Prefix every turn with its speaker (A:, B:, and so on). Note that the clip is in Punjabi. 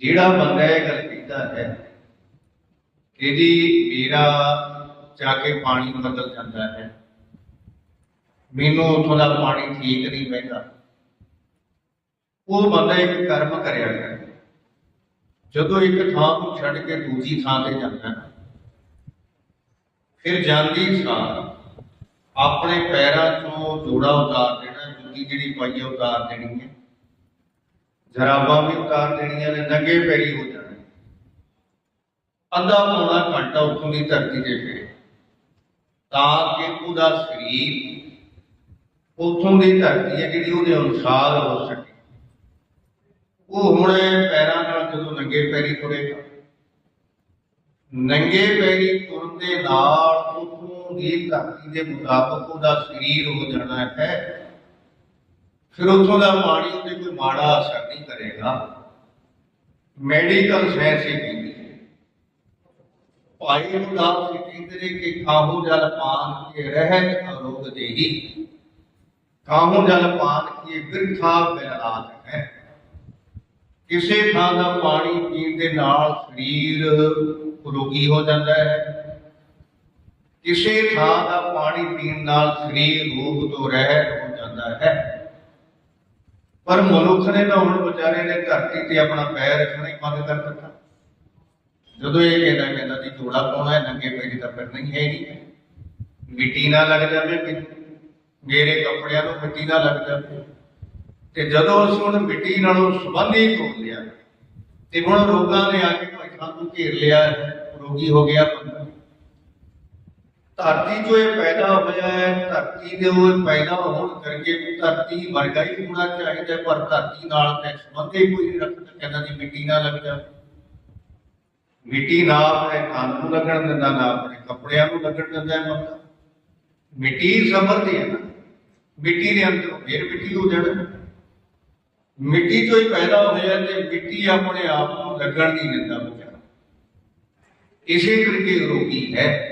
A: ਜਿਹੜਾ ਬੰਦਾ ਇਹ ਗੱਲ ਕੀਤਾ ਹੈ ਕਿ ਜੀ ਮੇਰਾ ਜਾ ਕੇ ਪਾਣੀ ਬਦਲ ਜਾਂਦਾ ਹੈ। ਮੈਨੂੰ ਉਥੋਂ ਦਾ ਪਾਣੀ ਠੀਕ ਨਹੀਂ ਪੈਂਦਾ ਉਹ ਬੰਦਾ ਇੱਕ ਕਰਮ ਕਰਿਆ ਕਰ ਜਦੋਂ ਇੱਕ ਥਾਂ ਨੂੰ ਛੱਡ ਕੇ ਦੂਜੀ ਥਾਂ ਤੇ ਜਾਂਦਾ ਫਿਰ ਜਾਂਦੀ ਸਾਰ ਆਪਣੇ ਪੈਰਾਂ ਤੋਂ ਜੋੜਾ ਉਤਾਰ ਦੇਣਾ, ਜੁੱਤੀ ਜਿਹੜੀ ਪਾਈ ਉਤਾਰ ਦੇਣੀ ਹੈ। ਜਰਾਬਾਂ ਵੀ ਉਤਾਰ ਦੇਣੀਆਂ ਨੇ, ਨੰਗੇ ਪੈਰੀ ਹੋ ਜਾਣਾ। ਅੱਧਾ ਪੌਣਾ ਘੰਟਾ ਉੱਥੋਂ ਦੀ ਧਰਤੀ ਤੇ ਫਿਰੇ। ਤਾਂ ਕਿ ਉਹਦਾ ਸਰੀਰ ਉੱਥੋਂ ਦੀ ਧਰਤੀ ਹੈ ਜਿਹੜੀ ਉਹਦੇ ਅਨੁਸਾਰ ਹੋ ਸਕੇ। ਉਹ ਹੁਣ ਪੈਰਾਂ ਨਾਲ ਜਦੋਂ ਨੰਗੇ ਪੈਰੀ ਤੁਰੇਗਾ ਨੰਗੇ ਪੈਰੀ ਤੁਰਨ ਦੇ ਨਾਲ ਉਥੋਂ ਦੀ ਧਰਤੀ ਦੇ ਮੁਤਾਬਕ ਉਹਦਾ ਸਰੀਰ ਹੋ ਜਾਣਾ ਹੈ। ਫਿਰ ਉੱਥੋਂ ਦਾ ਪਾਣੀ ਉੱਤੇ ਕੋਈ ਮਾੜਾ ਅਸਰ ਨਹੀਂ ਕਰੇਗਾ। ਮੈਡੀਕਲ ਸਾਇੰਸ ਹੀ ਕਹਿੰਦੀ ਹੈ। ਭਾਈ ਗੁਰਦਾਸ ਜੀ ਕਹਿੰਦੇ ਨੇ ਕਿ ਖਾਹੋ ਜਲ ਪਾਨ ਕੇ ਰਹਿਤ ਅਰੋਗ ਦੇਹੀ। ਖਾਹੋ ਜਲ ਪਾਨ ਕੀ ਬਿਰਥਾ ਬਿਲਾਤ ਹੈ। ਕਿਸੇ ਥਾਂ ਦਾ ਪਾਣੀ ਪੀਣ ਦੇ ਨਾਲ ਸਰੀਰ ਰੋਗੀ ਹੋ ਜਾਂਦਾ ਹੈ। ਕਿਸੇ ਥਾਂ ਦਾ ਪਾਣੀ ਪੀਣ ਨਾਲ ਸਰੀਰ ਰੋਗ ਤੋਂ ਰਹਿਤ ਹੋ ਜਾਂਦਾ ਹੈ। ਪਰ ਮਨੁੱਖ ਨੇ ਨਾ ਹੁਣ ਵਿਚਾਰੇ ਨੇ ਧਰਤੀ ਤੇ ਆਪਣਾ ਪੈਰ ਰੱਖਣਾ ਹੀ ਬੰਦ ਕਰ ਦਿੱਤਾ। ਜਦੋਂ ਇਹ ਕਹਿੰਦਾ ਕਹਿੰਦਾ ਜੀ ਜੋੜਾ ਪਾਉਣਾ ਹੈ ਨੰਗੇ ਪੈਰੀ ਤਾਂ ਫਿਰ ਨਹੀਂ ਹੈ ਨਹੀਂ। ਮਿੱਟੀ ਨਾ ਲੱਗ ਜਾਵੇ ਮੇਰੇ ਕੱਪੜਿਆਂ ਨੂੰ ਮਿੱਟੀ ਨਾ ਲੱਗ ਜਾਵੇ। ਤੇ ਜਦੋਂ ਅਸੀਂ ਹੁਣ ਮਿੱਟੀ ਨਾਲੋਂ ਸੰਬੰਧ ਹੀ ਤੋੜ ਲਿਆ ਤੇ ਹੁਣ ਰੋਗਾਂ ਨੇ ਆ ਕੇ ਭਾਈ ਨੂੰ ਘੇਰ ਲਿਆ ਹੈ, ਰੋਗੀ ਹੋ ਗਿਆ ਬੰਦਾ ਧਰਤੀ ਜੋ ਇਹ ਪੈਦਾ ਹੋਇਆ ਹੈ ਧਰਤੀ ਦੇ ਉਹ ਪੈਦਾ ਹੋਣ ਕਰਕੇ ਧਰਤੀ ਵਰਗਾ ਹੀ ਹੋਣਾ ਚਾਹੀਦਾ ਪਰ ਧਰਤੀ ਨਾਲ ਤੇ ਸੰਬੰਧ ਹੀ ਕੋਈ ਨਹੀਂ ਕਹਿੰਦਾ ਜੀ ਮਿੱਟੀ ਨਾ ਲੱਗ ਜਾਵੇ। ਮਿੱਟੀ ਨਾ ਆਪਣੇ ਕੰਨ ਨੂੰ ਲੱਗਣ ਦਿੰਦਾ, ਨਾ ਆਪਣੇ ਕੱਪੜਿਆਂ ਨੂੰ ਲੱਗਣ ਦਿੰਦਾ ਹੈ ਬੰਦਾ। ਮਿੱਟੀ ਸਮਰਦੀ ਹੈ ਨਾ। ਮਿੱਟੀ ਦੇ ਅੰਦਰ ਫਿਰ ਮਿੱਟੀ ਹੋ ਜਾਣਾ। ਮਿੱਟੀ ਤੋਂ ਹੀ ਪੈਦਾ ਹੋਇਆ ਤੇ ਮਿੱਟੀ ਆਪਣੇ ਆਪ ਨੂੰ ਲੱਗਣ ਨਹੀਂ ਦਿੰਦਾ ਵਿਚਾਰਾ। ਇਸੇ ਕਰਕੇ ਰੋਗੀ ਹੈ।